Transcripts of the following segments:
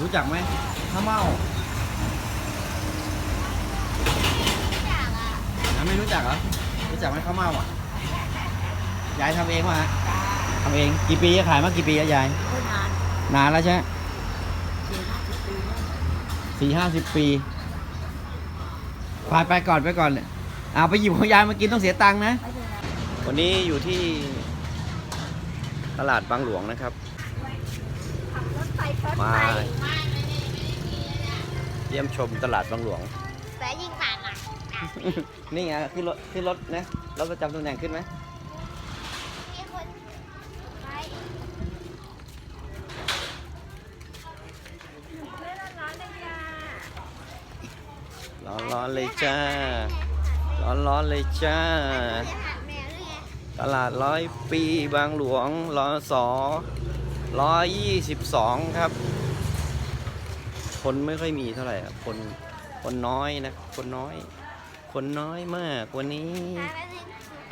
รู้จักไหมข้าวเม่าอยากอะอะไม่รู้จักเหรอ รู้จักไหมข้าวเม่าอะ ยายทำเองวะฮะทำเอง กี่ปีอะขายมากี่ปีอะยาย ก็นานนานแล้วใช่ไหมสี่ห้าสิบปีแล้วสี่ห้าสิบปีไปไปก่อนไปก่อนเอาไปหยิบของยายมากินต้องเสียตังค์นะ ไม่ใช่นะวันนี้อยู่ที่ตลาดบางหลวงนะครับขับรถไปรถ มาไปเยี่ยมชมตลาดบางหลวงแต่ยิงผ่านอะนี่ไงขึ้นรถขึ้นรถนะรถประจำตำแหน่งขึ้นไหมมีคนไปไม่ร้อนๆเลยจ้าร้อนร้อนๆเลยจ้า ร้อนร้อนๆเลยจ้าจะหัดแมวหรือไงตลาดร้อยปีบางหลวงรอสอ ร้อยยี่สิบสองครับ คนไม่ค่อยมีเท่าไหร่ครับคนคนน้อยนะ คนน้อย คนน้อยมากวันนี้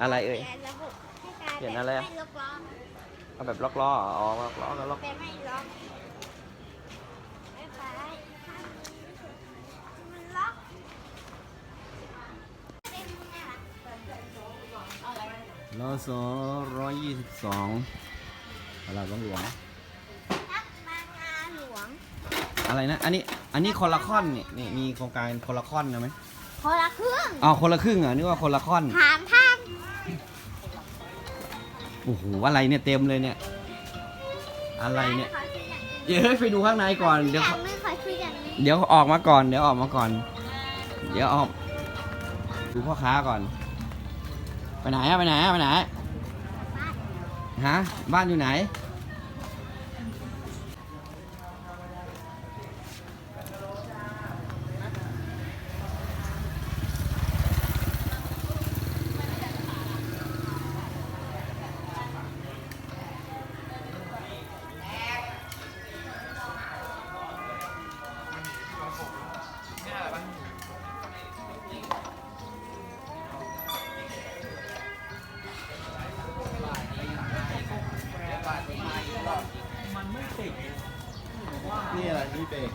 อะไรเอ่ยเปลี่ยนอะไรอะเอาแบบล็อกล้อออ๋อล็อกล้อกับล็อกเป็นไม่ล็อกไม่ไปมันล็อยล่ะรอสอร้อยยี่สิบสองตลาดบางหลวง ทักมางานหล วงอะไรนะ อันนี้ อันนี้คนละค่อนเนี่ยนี่มีโครงการคนละค่อนนะไหมคนละเครื่องอ๋อคนละครึ่งเหรอ นึกว่าคนละค่อน ถามท่านโอ้โห อะไรเนี่ยเต็มเลยเนี่ย อะไรเนี่ย ขอซื้ออย่างอื่นเดี๋ยวไปดูข้างในก่อน เดี๋ยว อย่างนึงขอซื้ออย่างนึงเดี๋ยวออกมาก่อน เดี๋ยวออกมาก่อน เดี๋ยวออก ดูพ่อค้าก่อน ไปไหนอะไปไหนอะไปไหน ฮะ บ้านอยู่ไหน นี่อะไรนี่เบรก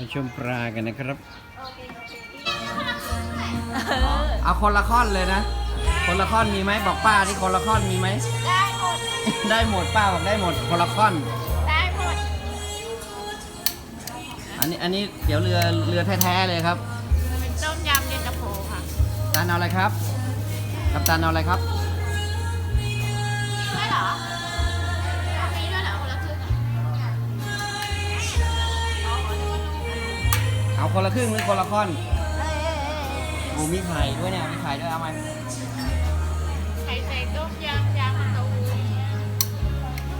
มาชมปลากันนะครับ เอาคนละค่อนเลยนะ คนละค่อนมีไหมบอกป้าที่คนละค่อนมีไหม ได้หมด ได้หมดป้าบอกได้หมดคนละค่อน ได้หมด อันนี้อันนี้เดี๋ยวเรือเรือแท้ๆเลยครับ เป็นต้มยำเย็นตาโฟค่ะ ตานเอาอะไรครับ กัปตันเอาอะไรครับ เอาคนละครึ่งหรือคนละค่อนโอ้มีไข่ด้วยเนี่ยมีไข่ด้วยเอาไหมไข่ใส่ต้มยำยำมะตูม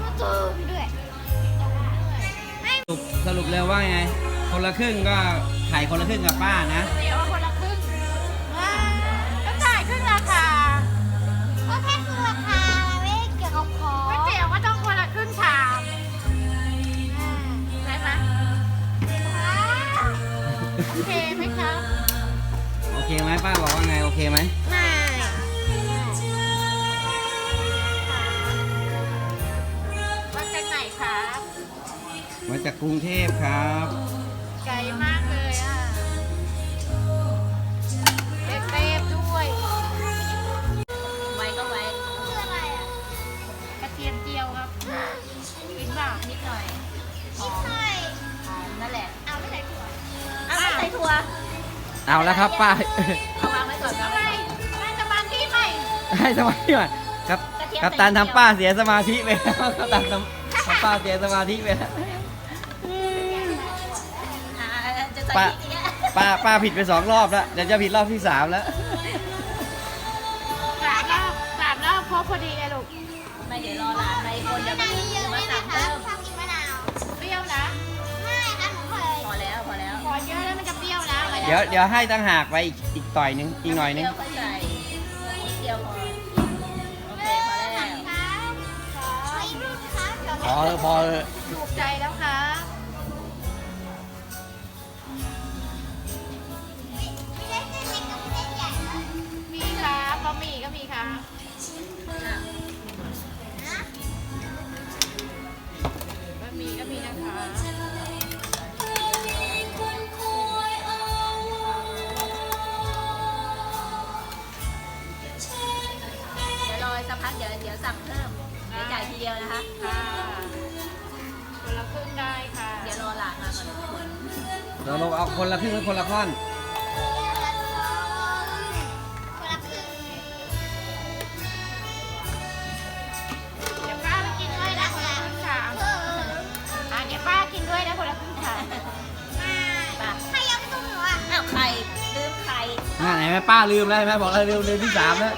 มะตูมด้วยสรุปสรุปเร็วว่าไง คนละครึ่งก็ไข่คนละครึ่งกับป้านะ ป้าบอกว่าไงโอเคไหมไม่มาจากไหนครับมาจากกรุงเทพครับ ไกลมากเลยอะเต้บด้วย ไว้ก็ไว้คืออะไรอะกระเทียมเจียวครับกินบ้างนิดหน่อยหอมใช่หอมนั่นแหละ เอาไม่ใส่ถั่ว เอาไม่ใส่ถั่วเอาแล้วครับป้า ให้สมาธิก่อนครับกระเทียมกัปตันใส่เดียวทำป้าเสียสมาธิไปแล้วกัปตันทำทำป้าเสียสมาธิไปแล้วอ่าจะใส่ป้าพริกอีกแล้วป้าป้าผิดไปสองรอบแล้วเดี๋ยวจะผิดรอบที่สามแล้ว สามรอบสามรอบครบพอดีเลยลูกไม่เดี๋ยวรอหลานไปคนเดี๋ยวมะมันนาวเยจะอะมาได้ไหมสั่งคะเพิ่มชอบกินมะนาวเปรี้ยวนะไม่ค่ะหนูเคยพอแล้วพอแล้วขอเยอะแล้วมันจะเปรี้ยวนะมะนาวเดี๋ยวเดี๋ยวให้ตั้งหากไปอีกอีกต่อยหนึงอีกหน่อยหนึง เปรี้ยวค่อยใส่นิ อแล้วพอเลยถูกใจแล้วครับมีครับบะหมี่ก็มีครับายทีเดียวนะคะ ค่ะคนละครึ่งได้ค่ะ เดี๋ยวรอหลานมาก่อนทุกคนเดี๋ยวเราเอาคนละครึ่งหรือคนละค่อนเดี๋ยวป้าไปกินด้วยนะคนละครึ่งค่ะอะเดี๋ยวป้ากินด้วยนะคนละครึ่งค่ะป่ะใครยังตุ้มหนูอะอ้าวไข่ลืมไข่ น่าไหนแม่ป้าลืมแล้วเห็นไหมบอกแล้วลืมเดือนที่สามแล้ว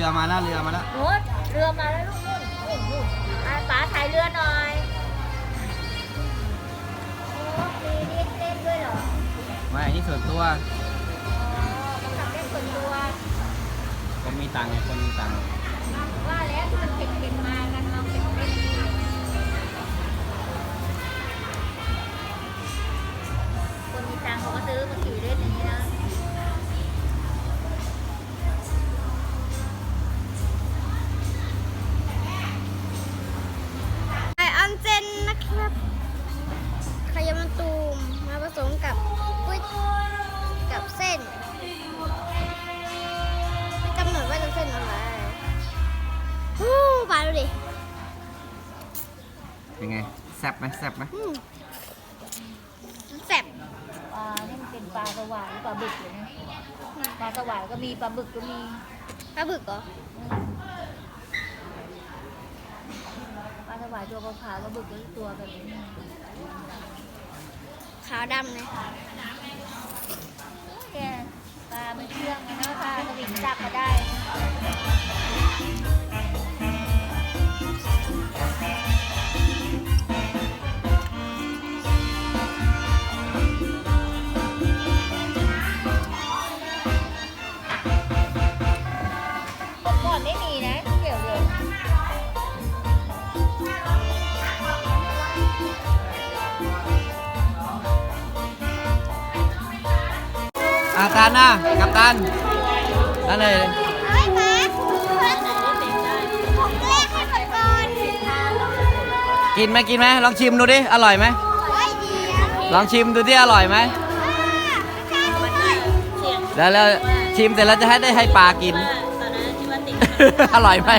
รือมาแล้วเรือมาแล้วนู้นเรือมาแล้วลูกนู่นนู่นนู่นอะป๋าถ่ายเรือหน่อยโอ้มีเล่นเล่นด้วยเหรอไม่อันนี้ส่วนตัว อ๋อมันทำเล่นส่วนตัวคนมีตังค์ไงคนมีตังค์ว่าแล้วที่มันเผ็ดๆมากันเรา แซ่บไหมแซ่บไหมอืมแซ่บปลานี่มันเป็นปลาสวายปลาบึกเลยนะปลาสวายก็มีปลาบึกก็มีปลาบึกเหรอปลาสวายตัวขาวๆปลาบึกก็ตัวกันนี้ขาวดำเลยแกปลามันเชื่องไงนะปลาสวิงจับมาได้ อาตานนะกัปตันนั่นเลยเฮ้ยป้าผมแรกให้หมดก่อนกินไหมกินไหมลองชิมดูดิ อร่อยไหมเฮ้ยเดียวลองชิมดูดิอร่อยไหมเสียงแล้วแล้วชิมเสร็จแล้วจะให้ได้ให้ปลากินว่าตอนนั้นที่ว่าติดอร่อยไหม